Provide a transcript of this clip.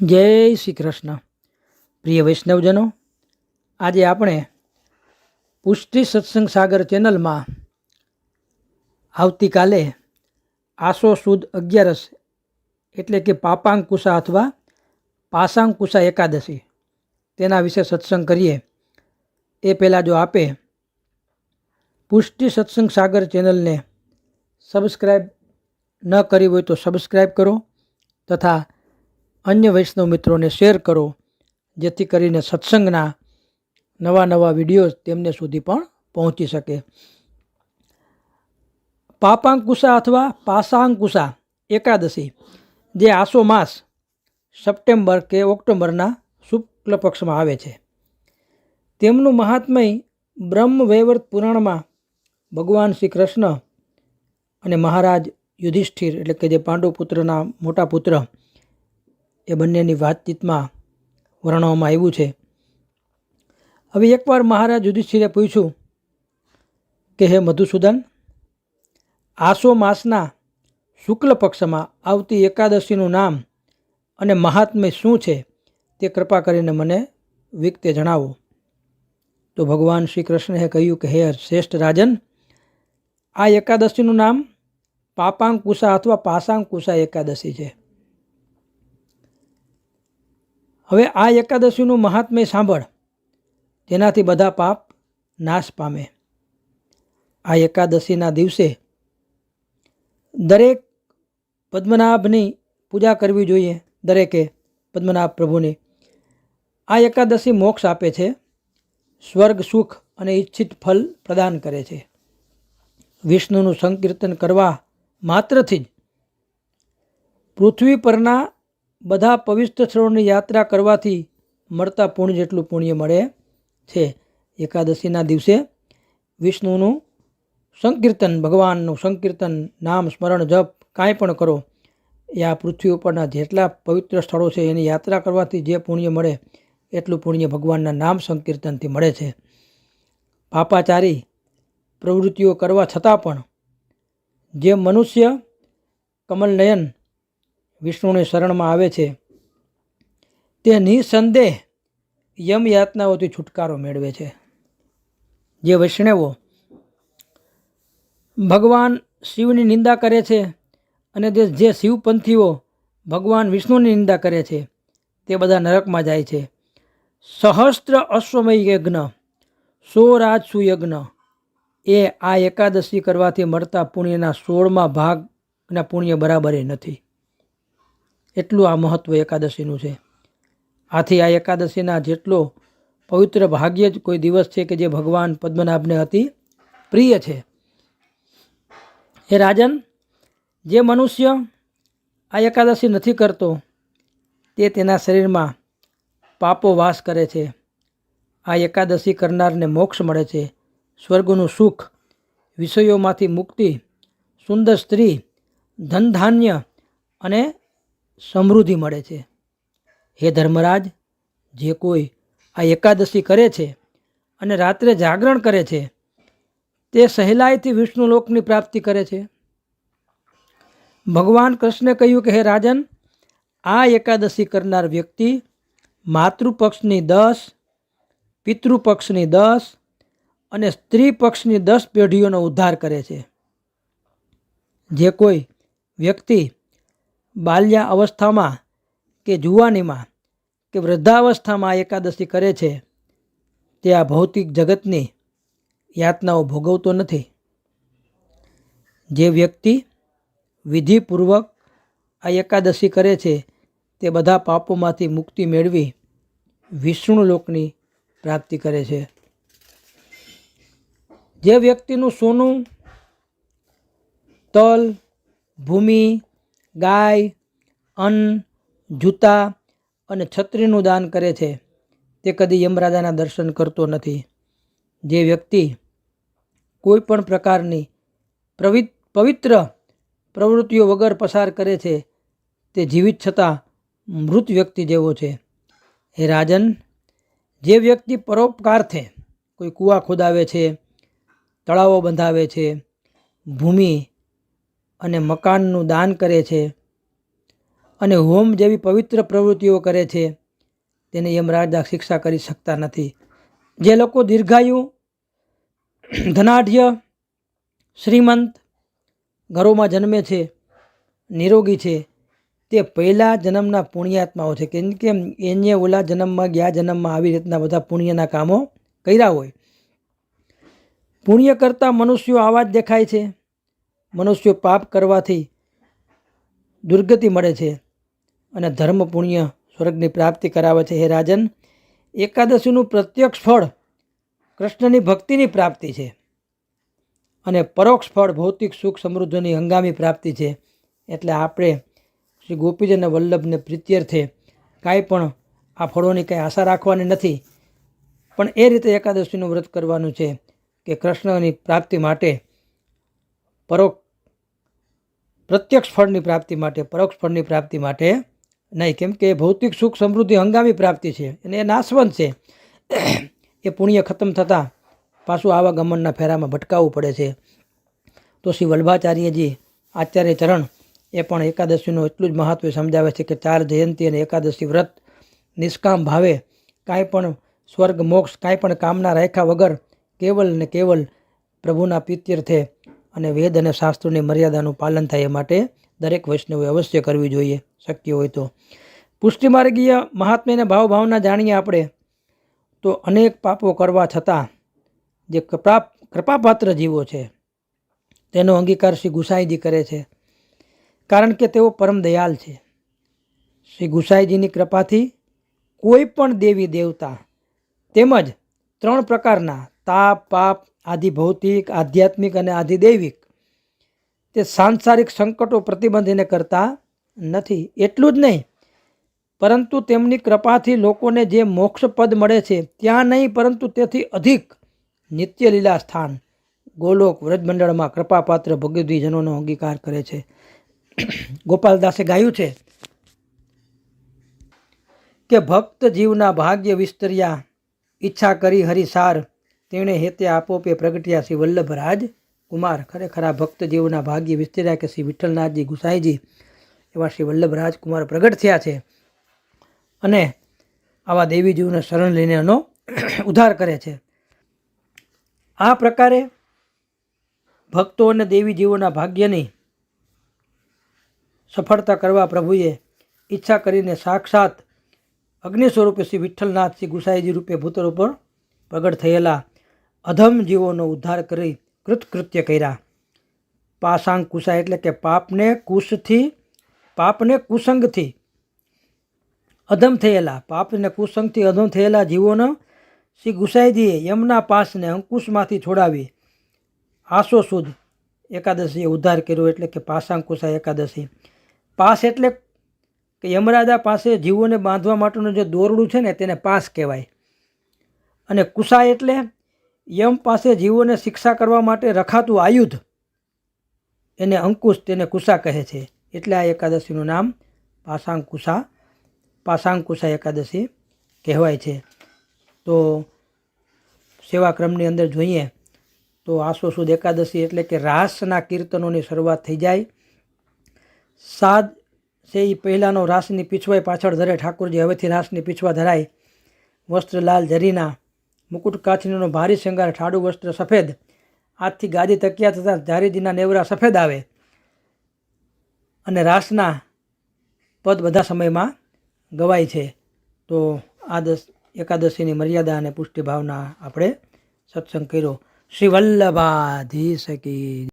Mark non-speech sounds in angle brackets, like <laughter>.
જય શ્રી કૃષ્ણ. પ્રિય વૈષ્ણવજનો, આજે આપણે પુષ્ટિ સત્સંગ સાગર ચેનલમાં આવતીકાલે આસો સુદ અગિયારસ એટલે કે પાપાંકુશા અથવા પાસાંકુશા એકાદશી તેના વિશે સત્સંગ કરીએ. એ પહેલાં જો આપે પુષ્ટિ સત્સંગ સાગર ચેનલને સબસ્ક્રાઈબ ન કરી હોય તો સબસ્ક્રાઈબ કરો તથા અન્ય વૈષ્ણવ મિત્રોને શેર કરો, જેથી કરીને સત્સંગના નવા નવા વીડિયો તેમને સુધી પણ પહોંચી શકે. પાપાંકુશા અથવા પાસાંકુશા એકાદશી, જે આસો માસ સપ્ટેમ્બર કે ઓક્ટોબરના શુક્લ પક્ષમાં આવે છે. તેમનું મહાત્મય બ્રહ્મ વૈવર્ત પુરાણમાં ભગવાન શ્રી કૃષ્ણ અને મહારાજ યુધિષ્ઠિર, એટલે કે જે પાંડુ પુત્રના મોટા પુત્ર એ બંનેની વાતચીતમાં વર્ણવવામાં આવ્યું છે. હવે એકવાર મહારાજ યુધિષ્ઠિરે પૂછ્યું કે, હે મધુસૂદન, આસો માસના શુક્લ પક્ષમાં આવતી એકાદશીનું નામ અને મહાત્મ્ય શું છે તે કૃપા કરીને મને વિગતે જણાવો. તો ભગવાન શ્રી કૃષ્ણએ કહ્યું કે, હે શ્રેષ્ઠ રાજન, આ એકાદશીનું નામ પાપાંકુશા અથવા પાસાંકુશા એકાદશી છે. હવે આ એકાદશીનું મહાત્મ્ય સાંભળ. તેનાથી બધા પાપ નાશ પામે. આ એકાદશીના દિવસે દરેક પદ્મનાભની પૂજા કરવી જોઈએ દરેકે પદ્મનાભ પ્રભુની. આ એકાદશી મોક્ષ આપે છે, સ્વર્ગ સુખ અને ઈચ્છિત ફલ પ્રદાન કરે છે. વિષ્ણુનું સંકીર્તન કરવા માત્રથી જ પૃથ્વી પરના બધા પવિત્ર સ્થળોની યાત્રા કરવાથી મળતા પુણ્ય જેટલું પુણ્ય મળે છે. એકાદશીના દિવસે વિષ્ણુનું સંકીર્તન, ભગવાનનું સંકીર્તન, નામ, સ્મરણ, જપ કાંઈ પણ કરો. એ આ પૃથ્વી ઉપરના જેટલા પવિત્ર સ્થળો છે એની યાત્રા કરવાથી જે પુણ્ય મળે એટલું પુણ્ય ભગવાનના નામ સંકીર્તનથી મળે છે. પાપાચારી પ્રવૃત્તિઓ કરવા છતાં પણ જે મનુષ્ય કમલનયન વિષ્ણુની શરણમાં આવે છે. તે નિસંદેહ યમ યાતનાઓથી છુટકારો મેળવે છે. જે વૈષ્ણવો ભગવાન શિવની નિંદા કરે છે અને જે શિવપંથીઓ ભગવાન વિષ્ણુની નિંદા કરે છે, તે બધા નરકમાં જાય છે. સહસ્ત્ર અશ્વમય યજ્ઞ સો યજ્ઞ, એ આ એકાદશી કરવાથી મળતા પુણ્યના સોળમાં ભાગના પુણ્ય બરાબર નથી. એટલું આ મહત્ત્વ એકાદશીનું છે. આથી આ એકાદશીના જેટલો પવિત્ર ભાગ્ય જ કોઈ દિવસ છે કે જે ભગવાન પદ્મનાભને અતિ પ્રિય છે. હે રાજન, જે મનુષ્ય આ એકાદશી નથી કરતો, તે તેના શરીરમાં પાપો વાસ કરે છે. આ એકાદશી કરનારને મોક્ષ મળે છે. સ્વર્ગનું સુખ વિષયોમાંથી મુક્તિ, સુંદર સ્ત્રી, ધનધાન્ય અને સમૃદ્ધિ મળે છે. હે ધર્મરાજ, જે કોઈ આ એકાદશી કરે છે અને રાત્રે જાગરણ કરે છે, તે સહેલાઈથી વિષ્ણુલોકની પ્રાપ્તિ કરે છે. ભગવાન કૃષ્ણે કહ્યું કે, હે રાજન, આ એકાદશી કરનાર વ્યક્તિ માતૃપક્ષની દસ, પિતૃપક્ષની દસ અને સ્ત્રી પક્ષની દસ પેઢીઓનો ઉદ્ધાર કરે છે. જે કોઈ વ્યક્તિ બાલ્યા અવસ્થામાં કે જુવાનીમાં કે વૃદ્ધાવસ્થામાં એકાદશી કરે છે, તે આ ભૌતિક જગતની યાતનાઓ ભોગવતો નથી. જે વ્યક્તિ વિધિપૂર્વક આ એકાદશી કરે છે, તે બધા પાપોમાંથી મુક્તિ મેળવી વિષ્ણુ લોકની પ્રાપ્તિ કરે છે. જે વ્યક્તિનું સોનું, તલ, ભૂમિ, ગાય અન્ન, જૂતા અને છત્રીનું દાન કરે છે. તે કદી યમરાજાના દર્શન કરતો નથી. જે વ્યક્તિ કોઈ પણ પ્રકારની પ્રવિ પવિત્ર પ્રવૃત્તિઓ વગર પસાર કરે છે, તે જીવિત છતાં મૃત વ્યક્તિ જેવો છે. હે રાજન, જે વ્યક્તિ પરોપકારથી કોઈ કૂવા ખોદાવે છે, તળાવો બંધાવે છે, ભૂમિ અને મકાનનું દાન કરે છે અને હોમ જેવી પવિત્ર પ્રવૃત્તિઓ કરે છે, તેને યમરાજા શિક્ષા કરી શકતા નથી. જે લોકો દીર્ઘાયુ, ધનાઢ્ય, શ્રીમંત ઘરોમાં જન્મે છે, નિરોગી છે, તે પહેલા જન્મના પુણ્યાત્માઓ છે. કેમ કે એને ઓલા જન્મમાં ગયા જન્મમાં આવી રીતના બધા પુણ્યના કામો કર્યા હોય. પુણ્ય કરતા મનુષ્યો આવા જ દેખાય છે. મનુષ્યો પાપ કરવાથી દુર્ગતિ મળે છે. અને ધર્મ પુણ્ય સ્વર્ગની પ્રાપ્તિ કરાવે છે. હે રાજન, એકાદશીનું પ્રત્યક્ષ ફળ કૃષ્ણની ભક્તિની પ્રાપ્તિ છે અને પરોક્ષ ફળ ભૌતિક સુખ સમૃદ્ધિની હંગામી પ્રાપ્તિ છે. એટલે આપણે શ્રી ગોપીજન વલ્લભને પ્રીત્યર્થે કાંઈ પણ આ ફળોની કંઈ આશા રાખવાની નથી. પણ એ રીતે એકાદશીનું વ્રત કરવાનું છે કે કૃષ્ણની પ્રાપ્તિ માટે પરોક્ષ, પ્રત્યક્ષ ફળની પ્રાપ્તિ માટે, પરોક્ષ ફળની પ્રાપ્તિ માટે નહીં, કેમ કે ભૌતિક સુખ સમૃદ્ધિ હંગામી પ્રાપ્તિ છે અને એ નાશવંત છે. એ પુણ્ય ખતમ થતાં પાછું આવા ગમનના ફેરામાં ભટકાવવું પડે છે. તો શ્રી વલ્ભાચાર્યજી આચાર્ય ચરણ એ પણ એકાદશીનું એટલું જ મહત્વ સમજાવે છે કે ચાર જયંતી અને એકાદશી વ્રત નિષ્કામ ભાવે કાંઈ પણ સ્વર્ગ, મોક્ષ, કાંઈ પણ કામના રાખ્યા વગર કેવલ ને કેવલ પ્રભુના પિત્યર્થે અને વેદ અને શાસ્ત્રોની મર્યાદાનું પાલન થાય એ માટે દરેક વૈષ્ણવે અવશ્ય કરવી જોઈએ, શક્ય હોય તો. પુષ્ટિમાર્ગીય મહાત્મ્યને ભાવ ભાવના જાણીએ આપણે. તો અનેક પાપો કરવા છતાં જે કૃપા કૃપાપાત્ર જીવો છે, તેનો અંગીકાર શ્રી ગુસાઈજી કરે છે. કારણ કે તેઓ પરમ દયાલ છે. શ્રી ગુસાઈજીની કૃપાથી કોઈ પણ દેવી દેવતા તેમજ ત્રણ પ્રકારના તાપ, પાપ આદિ ભૌતિક આધ્યાત્મિક અને આધિદૈવિક તે સાંસારિક સંકટો પ્રતિબંધીને કરતા નથી. એટલું જ નહીં, પરંતુ તેમની કૃપાથી લોકોને જે મોક્ષ પદ મળે છે, ત્યાં નહીં, પરંતુ તેથી અધિક નિત્યલીલા સ્થાન ગોલોક વ્રજમંડળમાં કૃપાપાત્ર ભગવદ્વીજનોનો અંગીકાર કરે છે. ગોપાલદાસે ગાયું છે કે ભક્ત જીવના ભાગ્ય વિસ્તર્યા, ઈચ્છા કરી હરિસાર, તેણે હેતે આપોપે પ્રગટ્યા શ્રી વલ્લભરાજ કુમાર ખરેખર આ ભક્ત જેઓના ભાગ્ય વિસ્તર્યા કે શ્રી વિઠ્ઠલનાથજી, ગુસાઈજી એવા શ્રી વલ્લભ કુમાર પ્રગટ થયા છે અને આવા દેવીજીઓને શરણ લઈને એનો <clears throat> ઉદ્ધાર કરે છે. આ પ્રકારે ભક્તો અને દેવીજીઓના ભાગ્યની સફળતા કરવા પ્રભુએ ઈચ્છા કરીને સાક્ષાત અગ્નિ સ્વરૂપે શ્રી વિઠ્ઠલનાથ, શ્રી ગુસાઈજી રૂપે ભૂતળ ઉપર પ્રગટ થયેલા અધમ જીવોનો ઉદ્ધાર કરી કૃતકૃત્ય કર્યા. પાસાંગ કુસા એટલે કે પાપને કુશથી, પાપને કુસંગથી અધમ થયેલા. પાપને કુસંગથી અધમ થયેલા જીવોનો શ્રી ગુસાઈજીએ યમના પાસને અંકુશમાંથી છોડાવી. આસો સુદ એકાદશીએ ઉદ્ધાર કર્યો એટલે કે પાસાંકુશા એકાદશી. પાસ એટલે કે યમરાજા પાસે જીવોને બાંધવા માટેનું જે દોરડું છે ને તેને પાસ કહેવાય. અને કુશા એટલે યમ પાસે જીવોને શિક્ષા કરવા માટે રખાતું આયુધ. એને અંકુશ તેને કુસા કહે છે. એટલે આ એકાદશીનું નામ પાસાંકુશા. પાસાંકુશા એકાદશી કહેવાય છે. તો સેવાક્રમની અંદર જોઈએ તો આસો સુદ એકાદશી એટલે કે રાસના કીર્તનોની શરૂઆત થઈ જાય. સાદ છે એ પહેલાંનો રાસની પીછવાય પાછળ ધરે ઠાકોરજી, હવેથી રાસની પીછવા ધરાય. વસ્ત્ર લાલ જરીના મુકુટ કાથીનો ભારી શૃંગાર ઠાડું વસ્ત્ર સફેદ. આજથી ગાદી તકિયા થતાં ધારીજીના નેવરા સફેદ આવે. અને રાસના પદ બધા સમયમાં ગવાય છે. તો આ દસ એકાદશીની મર્યાદા અને પુષ્ટિભાવના આપણે સત્સંગ કર્યો. શ્રી વલ્લભાધી કી